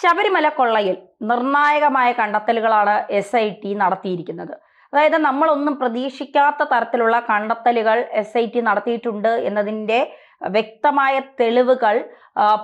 ശബരിമല കൊള്ളയിൽ നിർണായകമായ കണ്ടെത്തലുകളാണ് S I T നടത്തിയിരിക്കുന്നത്. അതായത് നമ്മളൊന്നും പ്രതീക്ഷിക്കാത്ത തരത്തിലുള്ള കണ്ടെത്തലുകൾ എസ് ഐ ടി നടത്തിയിട്ടുണ്ട് എന്നതിന്റെ വ്യക്തമായ തെളിവുകൾ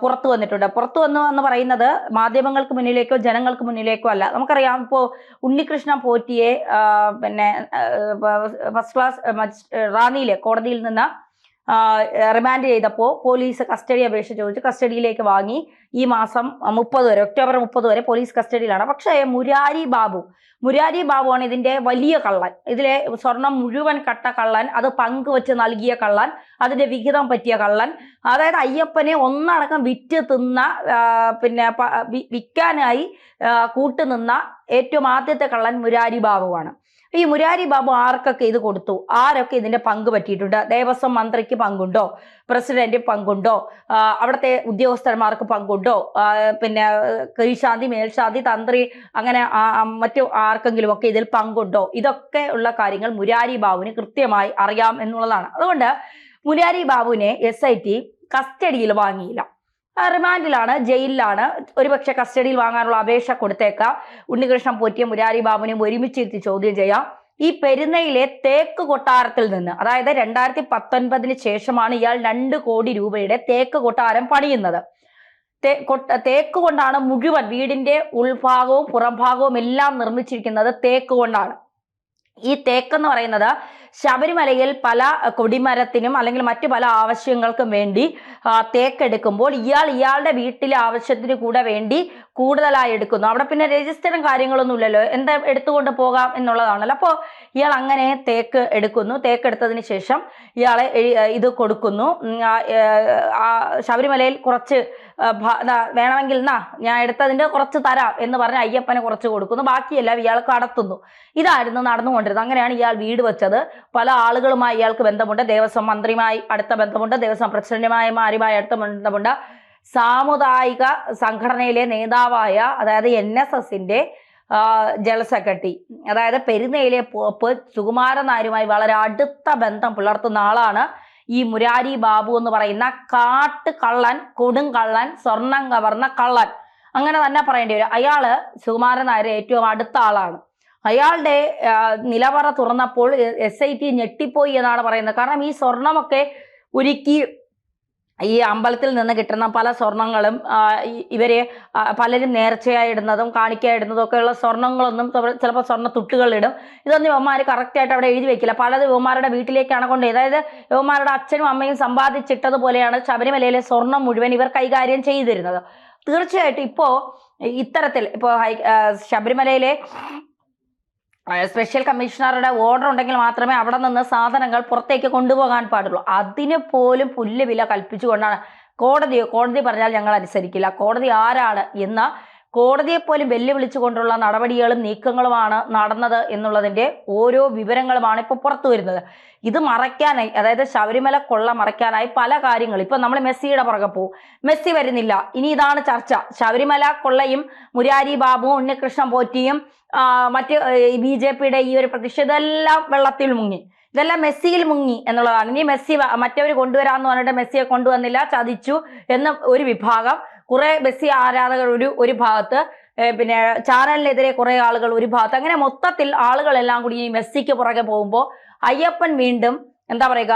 പുറത്തു വന്നിട്ടുണ്ട്. പുറത്തു വന്നു എന്ന് പറയുന്നത് മാധ്യമങ്ങൾക്ക് മുന്നിലേക്കോ ജനങ്ങൾക്ക് മുന്നിലേക്കോ അല്ല. നമുക്കറിയാം ഇപ്പോൾ ഉണ്ണികൃഷ്ണ പോറ്റിയെ പിന്നെ ഫസ്റ്റ് ക്ലാസ് റാന്നിയിലെ കോടതിയിൽ നിന്ന് റിമാൻഡ് ചെയ്തപ്പോൾ പോലീസ് കസ്റ്റഡി അപേക്ഷ ചോദിച്ചു കസ്റ്റഡിയിലേക്ക് വാങ്ങി. ഈ മാസം മുപ്പത് വരെ ഒക്ടോബർ മുപ്പത് വരെ പോലീസ് കസ്റ്റഡിയിലാണ്. പക്ഷേ മുരാരി ബാബു മുരാരി ബാബുവാണ് ഇതിന്റെ വലിയ കള്ളൻ. ഇതിലെ സ്വർണം മുഴുവൻ കട്ട കള്ളൻ അത് പങ്കുവച്ച് നൽകിയ കള്ളൻ അതിന്റെ വിഹിതം പറ്റിയ കള്ളൻ. അതായത് അയ്യപ്പനെ ഒന്നടക്കം വിറ്റ് തിന്ന പിന്നെ വിൽക്കാനായി കൂട്ടുനിന്ന ഏറ്റവും ആദ്യത്തെ കള്ളൻ മുരാരി ബാബുവാണ്. ഈ മുരാരി ബാബു ആർക്കൊക്കെ ഇത് കൊടുത്തു? ആരൊക്കെ ഇതിന്റെ പങ്ക് പറ്റിയിട്ടുണ്ട്? ദേവസ്വം മന്ത്രിക്ക് പങ്കുണ്ടോ? പ്രസിഡന്റ് പങ്കുണ്ടോ? അവിടുത്തെ ഉദ്യോഗസ്ഥന്മാർക്ക് പങ്കുണ്ടോ? പിന്നെ കീഴ്ശാന്തി മേൽശാന്തി തന്ത്രി അങ്ങനെ മറ്റു ആർക്കെങ്കിലും ഒക്കെ ഇതിൽ പങ്കുണ്ടോ? ഇതൊക്കെ ഉള്ള കാര്യങ്ങൾ മുരാരി ബാബുവിന് കൃത്യമായി അറിയാം എന്നുള്ളതാണ്. അതുകൊണ്ട് മുരാരി ബാബുവിനെ എസ് കസ്റ്റഡിയിൽ വാങ്ങിയില്ല. റിമാൻഡിലാണ് ജയിലിലാണ്. ഒരുപക്ഷെ കസ്റ്റഡിയിൽ വാങ്ങാനുള്ള അപേക്ഷ കൊടുത്തേക്കാം. ഉണ്ണികൃഷ്ണൻ പോറ്റിയ മുരാരി ബാബുനെയും ഒരുമിച്ചിരുത്തി ചോദ്യം ചെയ്യാം. ഈ പെരുന്നയിലെ തേക്ക് കൊട്ടാരത്തിൽ നിന്ന് അതായത് രണ്ടായിരത്തി പത്തൊൻപതിന് ശേഷമാണ് ഇയാൾ രണ്ട് കോടി രൂപയുടെ തേക്ക് കൊട്ടാരം പണിയുന്നത്. തേക്ക് കൊണ്ടാണ് മുഴുവൻ വീടിന്റെ ഉൾഭാഗവും പുറംഭാഗവും എല്ലാം നിർമ്മിച്ചിരിക്കുന്നത് തേക്ക് കൊണ്ടാണ്. ഈ തേക്ക് എന്ന് പറയുന്നത് ശബരിമലയിൽ പല കൊടിമരത്തിനും അല്ലെങ്കിൽ മറ്റു പല ആവശ്യങ്ങൾക്കും വേണ്ടി തേക്കെടുക്കുമ്പോൾ ഇയാൾ ഇയാളുടെ വീട്ടിലെ ആവശ്യത്തിന് കൂടെ വേണ്ടി കൂടുതലായി എടുക്കുന്നു. അവിടെ പിന്നെ രജിസ്റ്ററും കാര്യങ്ങളൊന്നും ഇല്ലല്ലോ. എന്താ എടുത്തുകൊണ്ട് പോകാം എന്നുള്ളതാണല്ലോ. അപ്പോൾ ഇയാൾ അങ്ങനെ തേക്ക് എടുക്കുന്നു. തേക്കെടുത്തതിന് ശേഷം ഇയാളെ ഇത് കൊടുക്കുന്നു. ശബരിമലയിൽ കുറച്ച് വേണമെങ്കിൽ എന്നാ ഞാൻ എടുത്തതിന്റെ കുറച്ച് തരാം എന്ന് പറഞ്ഞ് അയ്യപ്പനെ കുറച്ച് കൊടുക്കുന്നു. ബാക്കിയെല്ലാം ഇയാൾ കടത്തുന്നു ഇതായിരുന്നു നടന്നുകൊണ്ടിരുന്നത്. അങ്ങനെയാണ് ഇയാൾ വീട് വെച്ചത്. പല ആളുകളുമായി ഇയാൾക്ക് ബന്ധമുണ്ട്. ദേവസ്വം മന്ത്രിയുമായി അടുത്ത ബന്ധമുണ്ട്. ദേവസ്വം പ്രസിഡന്റുമാരുമായി അടുത്ത ബന്ധമുണ്ട്. സാമുദായിക സംഘടനയിലെ നേതാവായ അതായത് എൻ എസ് എസിന്റെ ജനറൽ സെക്രട്ടറി അതായത് പെരുന്നയിലെ പോപ്പ് സുകുമാരൻ നായരുമായി വളരെ അടുത്ത ബന്ധം പുലർത്തുന്ന ആളാണ് ഈ മുരാരി ബാബു എന്ന് പറയുന്ന കാട്ട് കള്ളൻ കൊടും കള്ളൻ സ്വർണം കവർന്ന കള്ളൻ. അങ്ങനെ തന്നെ പറയേണ്ടി വരും. അയാൾ സുകുമാരൻ നായർ ഏറ്റവും അടുത്ത ആളാണ്. അയാളുടെ നിലവറ തുറന്നപ്പോൾ എസ് ഐ ടി ഞെട്ടിപ്പോയി എന്നാണ് പറയുന്നത്. കാരണം ഈ സ്വർണമൊക്കെ ഒരുക്കി ഈ അമ്പലത്തിൽ നിന്ന് കിട്ടുന്ന പല സ്വർണങ്ങളും ഇവർ പലരും നേർച്ചയായി ഇടുന്നതും ഇടുന്നതും ഒക്കെയുള്ള സ്വർണങ്ങളൊന്നും ചിലപ്പോൾ സ്വർണ തുട്ടുകളിടും ഇതൊന്നും യുവമാർ കറക്റ്റായിട്ട് അവിടെ എഴുതി വെക്കില്ല. പലത് യുവമാരുടെ വീട്ടിലേക്കാണ് കൊണ്ട് അതായത് യുവമാരുടെ അച്ഛനും അമ്മയും സമ്പാദിച്ചിട്ടതുപോലെയാണ് ശബരിമലയിലെ സ്വർണം മുഴുവൻ ഇവർ കൈകാര്യം ചെയ്തിരുന്നത്. തീർച്ചയായിട്ടും ഇപ്പോൾ ഇത്തരത്തിൽ ഇപ്പോൾ ഹൈ ശബരിമലയിലെ സ്പെഷ്യൽ കമ്മീഷണറുടെ ഓർഡർ ഉണ്ടെങ്കിൽ മാത്രമേ അവിടെ നിന്ന് സാധനങ്ങൾ പുറത്തേക്ക് കൊണ്ടുപോകാൻ പാടുള്ളൂ. അതിന് പോലും പുല്ല് വില കൽപ്പിച്ചുകൊണ്ടാണ് കോടതിയോ കോടതി പറഞ്ഞാൽ ഞങ്ങൾ അനുസരിക്കില്ല. കോടതി ആരാണ് എന്ന കോടതിയെ പോലും വെല്ലുവിളിച്ചുകൊണ്ടുള്ള നടപടികളും നീക്കങ്ങളുമാണ് നടന്നത് എന്നുള്ളതിന്റെ ഓരോ വിവരങ്ങളുമാണ് ഇപ്പോൾ പുറത്തു വരുന്നത്. ഇത് മറയ്ക്കാനായി അതായത് ശബരിമല കൊള്ള മറയ്ക്കാനായി പല കാര്യങ്ങൾ ഇപ്പൊ നമ്മൾ മെസ്സിയുടെ പുറകെ പോകും. മെസ്സി വരുന്നില്ല. ഇനി ഇതാണ് ചർച്ച. ശബരിമല കൊള്ളയും മുരാരി ബാബുവും ഉണ്ണികൃഷ്ണൻ പോറ്റിയും മറ്റ് ബി ജെ പിയുടെ ഈ ഒരു പ്രതിഷേധം ഇതെല്ലാം വെള്ളത്തിൽ മുങ്ങി. ഇതെല്ലാം മെസ്സിയിൽ മുങ്ങി എന്നുള്ളതാണ്. ഇനി മെസ്സി മറ്റവർ കൊണ്ടുവരാമെന്ന് പറഞ്ഞിട്ട് മെസ്സിയെ കൊണ്ടുവന്നില്ല ചതിച്ചു എന്ന ഒരു വിഭാഗം കുറെ മെസ്സി ആരാധകർ ഒരു ഒരു ഭാഗത്ത് പിന്നെ ചാനലിനെതിരെ കുറെ ആളുകൾ ഒരു ഭാഗത്ത്. അങ്ങനെ മൊത്തത്തിൽ ആളുകളെല്ലാം കൂടി ഈ മെസ്സിക്ക് പുറകെ പോകുമ്പോൾ അയ്യപ്പൻ വീണ്ടും എന്താ പറയുക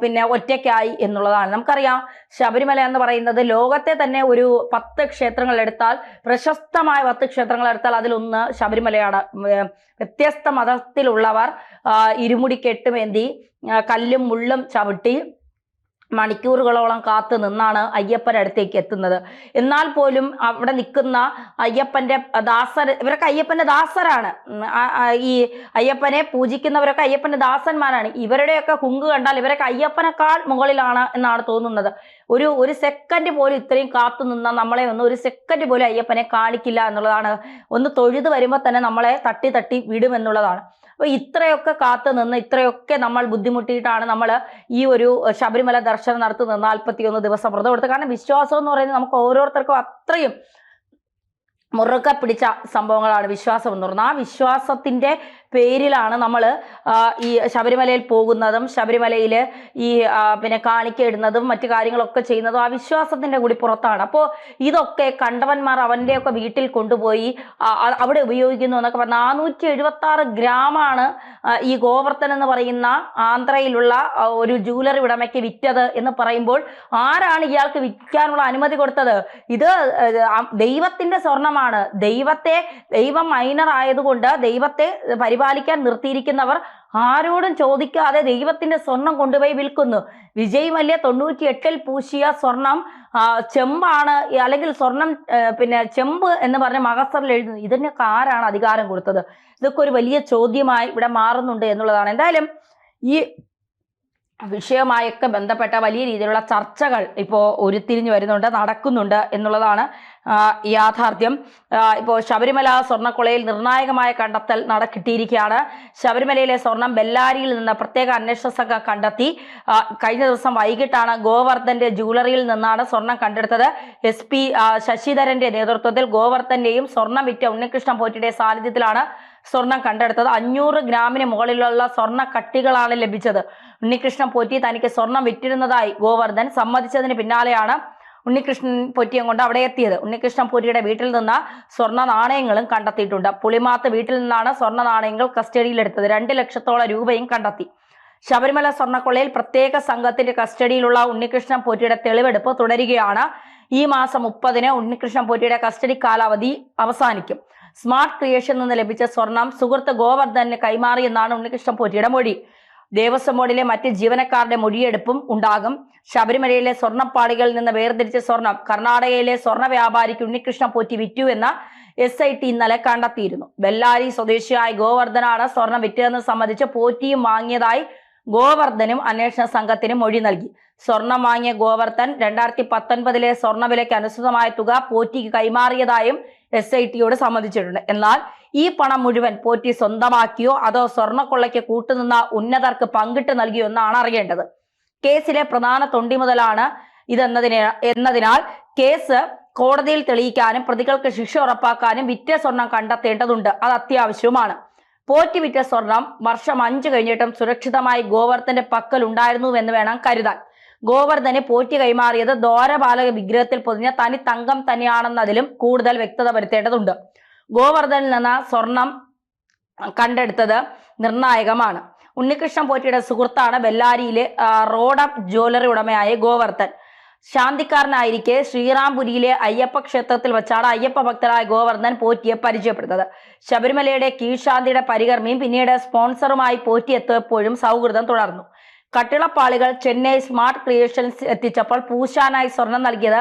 പിന്നെ ഒറ്റയ്ക്കായി എന്നുള്ളതാണ്. നമുക്കറിയാം ശബരിമല എന്ന് പറയുന്നത് ലോകത്തെ തന്നെ ഒരു പത്ത് ക്ഷേത്രങ്ങൾ എടുത്താൽ പ്രശസ്തമായ പത്ത് ക്ഷേത്രങ്ങൾ എടുത്താൽ അതിലൊന്ന് ശബരിമലയാണ്. വ്യത്യസ്ത മതത്തിലുള്ളവർ ഇരുമുടി കെട്ടുമേന്തി കല്ലും മുള്ളും ചവിട്ടി മണിക്കൂറുകളോളം കാത്തു നിന്നാണ് അയ്യപ്പന്റെ അടുത്തേക്ക് എത്തുന്നത്. എന്നാൽ പോലും അവിടെ നിൽക്കുന്ന അയ്യപ്പന്റെ ദാസർ ഇവരൊക്കെ അയ്യപ്പന്റെ ദാസരാണ്. ഈ അയ്യപ്പനെ പൂജിക്കുന്നവരൊക്കെ അയ്യപ്പന്റെ ദാസന്മാരാണ്. ഇവരുടെയൊക്കെ കുങ്ക് കണ്ടാൽ ഇവരൊക്കെ അയ്യപ്പനേക്കാൾ മുകളിലാണ് എന്നാണ് തോന്നുന്നത്. ഒരു ഒരു സെക്കൻഡ് പോലും ഇത്രയും കാത്തു നിന്ന നമ്മളെ ഒന്ന് ഒരു സെക്കൻഡ് പോലും അയ്യപ്പനെ കാണിക്കില്ല എന്നുള്ളതാണ്. ഒന്ന് തൊഴുത് വരുമ്പോൾ തന്നെ നമ്മളെ തട്ടി തട്ടി വിടും അപ്പൊ ഇത്രയൊക്കെ കാത്തു നിന്ന് ഇത്രയൊക്കെ നമ്മൾ ബുദ്ധിമുട്ടിയിട്ടാണ് നമ്മൾ ഈ ഒരു ശബരിമല ദർശനം നടത്തുന്നത് നാൽപ്പത്തിയൊന്ന് ദിവസം വ്രതം എടുത്ത് കാരണം വിശ്വാസം എന്ന് പറയുന്നത് നമുക്ക് ഓരോരുത്തർക്കും അത്രയും മുറുകെ പിടിച്ച സംഭവങ്ങളാണ് വിശ്വാസം എന്ന് പറഞ്ഞാൽ ആ വിശ്വാസത്തിന്റെ പേരിലാണ് നമ്മൾ ഈ ശബരിമലയിൽ പോകുന്നതും ശബരിമലയിൽ ഈ പിന്നെ കാണിക്ക ഇടുന്നതും മറ്റു കാര്യങ്ങളൊക്കെ ചെയ്യുന്നതും ആ വിശ്വാസത്തിന്റെ കൂടി പുറത്താണ്. അപ്പോൾ ഇതൊക്കെ കണ്ടവന്മാർ അവന്റെയൊക്കെ വീട്ടിൽ കൊണ്ടുപോയി അവിടെ ഉപയോഗിക്കുന്നു എന്നൊക്കെ പറഞ്ഞാൽ നാനൂറ്റി എഴുപത്തി ആറ് ഗ്രാമാണ് ഈ ഗോവർത്തൻ എന്ന് പറയുന്ന ആന്ധ്രയിലുള്ള ഒരു ജൂവലറി ഉടമയ്ക്ക് വിറ്റത് എന്ന് പറയുമ്പോൾ ആരാണ് ഇയാൾക്ക് വിൽക്കാനുള്ള അനുമതി കൊടുത്തത്? ഇത് ദൈവത്തിന്റെ സ്വർണമാണ്. ദൈവത്തെ ദൈവം മൈനർ ആയതുകൊണ്ട് ദൈവത്തെ പരിപാലിക്കാൻ നിർത്തിയിരിക്കുന്നവർ ആരോടും ചോദിക്കാതെ ദൈവത്തിന്റെ സ്വർണം കൊണ്ടുപോയി വിൽക്കുന്നു. വിജയ് മല്യ തൊണ്ണൂറ്റി എട്ടിൽ പൂശിയ സ്വർണം ചെമ്പാണ് അല്ലെങ്കിൽ സ്വർണം പിന്നെ ചെമ്പ് എന്ന് പറഞ്ഞ മകസറിൽ എഴുതുന്നു. ഇതിനൊക്കെ ആരാണ് അധികാരം കൊടുത്തത്? ഇതൊക്കെ ഒരു വലിയ ചോദ്യമായി ഇവിടെ മാറുന്നുണ്ട് എന്നുള്ളതാണ്. എന്തായാലും ഈ വിഷയമായൊക്കെ ബന്ധപ്പെട്ട വലിയ രീതിയിലുള്ള ചർച്ചകൾ ഇപ്പോൾ ഉരുത്തിരിഞ്ഞു വരുന്നുണ്ട് നടക്കുന്നുണ്ട് എന്നുള്ളതാണ് യാഥാർത്ഥ്യം. ഇപ്പോൾ ശബരിമല സ്വർണക്കൊളയിൽ നിർണായകമായ കണ്ടെത്തൽ നട കിട്ടിയിരിക്കുകയാണ് ശബരിമലയിലെ സ്വർണം ബെല്ലാരിയിൽ നിന്ന് പ്രത്യേക അന്വേഷണ സംഘം കണ്ടെത്തി. കഴിഞ്ഞ ദിവസം വൈകിട്ടാണ് ഗോവർദ്ധന്റെ ജൂവലറിയിൽ നിന്നാണ് സ്വർണം കണ്ടെടുത്തത്. എസ് പി ശശിധരന്റെ നേതൃത്വത്തിൽ ഗോവർദ്ധന്റെയും സ്വർണം വിറ്റ ഉണ്ണികൃഷ്ണൻ പോറ്റിയുടെ സാന്നിധ്യത്തിലാണ് സ്വർണം കണ്ടെടുത്തത്. അഞ്ഞൂറ് ഗ്രാമിന് മുകളിലുള്ള സ്വർണ കട്ടികളാണ് ലഭിച്ചത്. ഉണ്ണികൃഷ്ണൻ പോറ്റി തനിക്ക് സ്വർണം വിറ്റിരുന്നതായി ഗോവർദ്ധൻ സമ്മതിച്ചതിന് പിന്നാലെയാണ് ഉണ്ണികൃഷ്ണൻ പൊറ്റിയും കൊണ്ട് അവിടെ എത്തിയത്. ഉണ്ണികൃഷ്ണൻ പോറ്റിയുടെ വീട്ടിൽ നിന്ന് സ്വർണ നാണയങ്ങളും കണ്ടെത്തിയിട്ടുണ്ട്. പുളിമാത്ത് വീട്ടിൽ നിന്നാണ് സ്വർണ നാണയങ്ങൾ കസ്റ്റഡിയിലെടുത്തത് രണ്ട് ലക്ഷത്തോളം രൂപയും കണ്ടെത്തി. ശബരിമല സ്വർണക്കൊള്ളയിൽ പ്രത്യേക സംഘത്തിന്റെ കസ്റ്റഡിയിലുള്ള ഉണ്ണികൃഷ്ണൻ പോറ്റിയുടെ തെളിവെടുപ്പ് തുടരുകയാണ്. ഈ മാസം മുപ്പതിന് ഉണ്ണികൃഷ്ണൻ പോറ്റിയുടെ കസ്റ്റഡി കാലാവധി അവസാനിക്കും. സ്മാർട്ട് ക്രിയേഷൻ നിന്ന് ലഭിച്ച സ്വർണം സുഹൃത്ത് ഗോവർദ്ധന് കൈമാറിയെന്നാണ് ഉണ്ണികൃഷ്ണൻ പോറ്റിയുടെ മൊഴി. ദേവസ്വം ബോർഡിലെ മറ്റ് ജീവനക്കാരുടെ മൊഴിയെടുപ്പും ഉണ്ടാകും. ശബരിമലയിലെ സ്വർണപ്പാളികളിൽ നിന്ന് വേർതിരിച്ച സ്വർണം കർണാടകയിലെ സ്വർണ വ്യാപാരിക്ക് ഉണ്ണികൃഷ്ണൻ പോറ്റി വിറ്റു എന്ന എസ് ഐ ടി ഇന്നലെ കണ്ടെത്തിയിരുന്നു. ബെല്ലാരി സ്വദേശിയായ ഗോവർദ്ധനാണ് സ്വർണം വിറ്റതെന്ന് സംബന്ധിച്ച് പോറ്റിയും വാങ്ങിയതായി ഗോവർദ്ധനും അന്വേഷണ സംഘത്തിന് മൊഴി നൽകി. സ്വർണം വാങ്ങിയ ഗോവർദ്ധൻ രണ്ടായിരത്തി പത്തൊൻപതിലെ സ്വർണവിലയ്ക്ക് അനുസൃതമായ തുക പോറ്റിക്ക് കൈമാറിയതായും എസ് ഐ ടിയോട് സമ്മതിച്ചിട്ടുണ്ട് എന്നാൽ ഈ പണം മുഴുവൻ പോറ്റി സ്വന്തമാക്കിയോ അതോ സ്വർണക്കൊള്ളയ്ക്ക് കൂട്ടുനിന്ന ഉന്നതർക്ക് പങ്കിട്ട് നൽകിയോ എന്നാണ് അറിയേണ്ടത്. കേസിലെ പ്രധാന തൊണ്ടി മുതലാണ് ഇതെന്നതിന് എന്നതിനാൽ കേസ് കോടതിയിൽ തെളിയിക്കാനും പ്രതികൾക്ക് ശിക്ഷ ഉറപ്പാക്കാനും വിറ്റ സ്വർണം കണ്ടെത്തേണ്ടതുണ്ട്. അത് അത്യാവശ്യവുമാണ്. പോറ്റി വിറ്റ സ്വർണം വർഷം അഞ്ചു കഴിഞ്ഞിട്ടും സുരക്ഷിതമായി പക്കൽ ഉണ്ടായിരുന്നുവെന്ന് വേണം കരുതാൻ. ഗോവർദ്ധന് പോറ്റി കൈമാറിയത് ദ്വാരപാലക വിഗ്രഹത്തിൽ പൊതിഞ്ഞ തനി തങ്കം തന്നെയാണെന്നതിലും കൂടുതൽ വ്യക്തത വരുത്തേണ്ടതുണ്ട്. ഗോവർദ്ധനിൽ നിന്ന് സ്വർണം കണ്ടെടുത്തത് നിർണായകമാണ്. ഉണ്ണികൃഷ്ണൻ പോറ്റിയുടെ സുഹൃത്താണ് ബെല്ലാരിയിലെ റോഡ് ജ്വല്ലറി ഉടമയായ ഗോവർദ്ധൻ. ശാന്തിക്കാരനായിരിക്കെ ശ്രീറാംപുരിയിലെ അയ്യപ്പ ക്ഷേത്രത്തിൽ വെച്ചാണ് അയ്യപ്പ ഭക്തരായ ഗോവർദ്ധൻ പോറ്റിയെ പരിചയപ്പെടുന്നത്. ശബരിമലയുടെ കീഴ്ശാന്തിയുടെ പരികർമ്മിയും പിന്നീട് സ്പോൺസറുമായി പോറ്റി എത്തിയപ്പോഴും സൗഹൃദം തുടർന്നു. കട്ടിളപ്പാളികൾ ചെന്നൈ സ്മാർട്ട് ക്രിയേഷൻസ് എത്തിച്ചപ്പോൾ പൂശാനായി സ്വർണം നൽകിയത്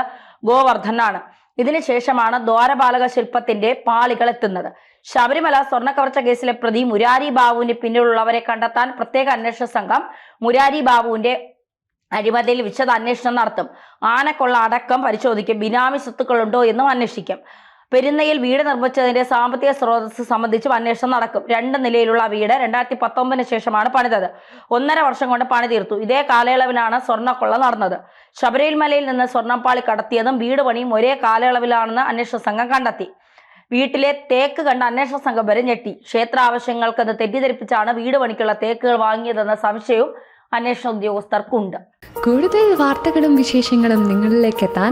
ഗോവർദ്ധനാണ്. ഇതിനുശേഷമാണ് ദ്വാരപാലക ശില്പത്തിന്റെ പാളികൾ എത്തുന്നത്. ശബരിമല സ്വർണക്കവർച്ച കേസിലെ പ്രതി മുരാരി ബാബുവിന്റെ പിന്നിലുള്ളവരെ കണ്ടെത്താൻ പ്രത്യേക അന്വേഷണ സംഘം മുരാരി ബാബുവിന്റെ അഴിമതിയിൽ വിശദ അന്വേഷണം നടത്തും. ആനക്കൊള്ള അടക്കം പരിശോധിക്കും. ബിനാമി സ്വത്തുക്കളുണ്ടോ എന്നും അന്വേഷിക്കും. പെരുന്നയിൽ വീട് നിർമ്മിച്ചതിന്റെ സാമ്പത്തിക സ്രോതസ് സംബന്ധിച്ചും അന്വേഷണം നടക്കും. രണ്ട് നിലയിലുള്ള വീട് രണ്ടായിരത്തി പത്തൊമ്പതിന് ശേഷമാണ് പണിതത്. ഒന്നര വർഷം കൊണ്ട് പണി തീർത്തു. ഇതേ കാലയളവിലാണ് സ്വർണക്കൊള്ള നടന്നത്. ശബരിമലയിൽ നിന്ന് സ്വർണപ്പാളി കടത്തിയതും വീട് പണിയും ഒരേ കാലയളവിലാണെന്ന് അന്വേഷണ സംഘം കണ്ടെത്തി. വീട്ടിലെ തേക്ക് കണ്ട അന്വേഷണ സംഘം വരെ ഞെട്ടി. ക്ഷേത്ര ആവശ്യങ്ങൾക്കത് തെറ്റിദ്ധരിപ്പിച്ചാണ് വീട് പണിക്കുള്ള തേക്കുകൾ വാങ്ങിയതെന്ന സംശയവും അന്വേഷണ ഉദ്യോഗസ്ഥർക്കുണ്ട്. കൂടുതൽ വാർത്തകളും വിശേഷങ്ങളും നിങ്ങളിലേക്ക് എത്താൻ